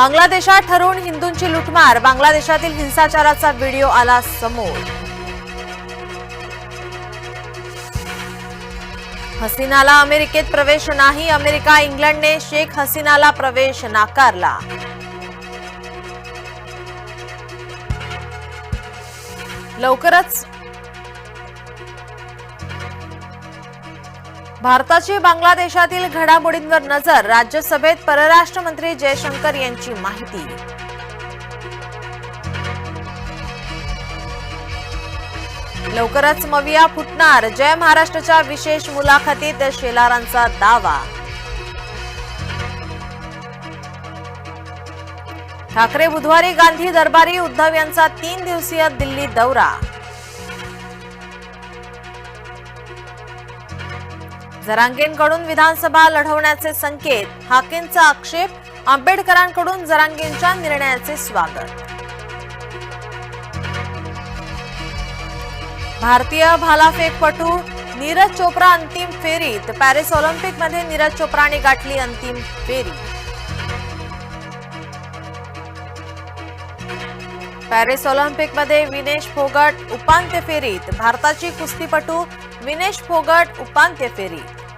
बांगलादेशात ठरवून हिंदूंची लुटमार. बांगलादेशातील हिंसाचाराचा व्हिडिओ आला समोर. हसीनाला अमेरिकेत प्रवेश नाही अमेरिका इंग्लंडने शेख हसीनाला प्रवेश नाकारला. लवकरच भारताची बांगलादेशातील घडामोडींवर नजर राज्यसभेत परराष्ट्र मंत्री जयशंकर यांची माहिती. लवकरच मविया फुटणार जय महाराष्ट्राच्या विशेष मुलाखतीत शेलारांचा दावा. ठाकरे बुधवारी गांधी दरबारी उद्धव यांचा तीन दिवसीय दिल्ली दौरा. जरांगेंकडून विधानसभा लढवण्याचे संकेत हाकेंचा आक्षेप आंबेडकरांकडून जरांगेंच्या निर्णयाचे स्वागत. भारतीय भालाफेकपटू नीरज चोप्रा अंतिम फेरीत पॅरिस ऑलिम्पिकमध्ये नीरज चोप्राने गाठली अंतिम फेरी. पॅरिस ऑलिम्पिकमध्ये विनेश फोगट उपांत्य फेरीत भारताची कुस्तीपटू विनेश फोगट उपांत्य फेरीत.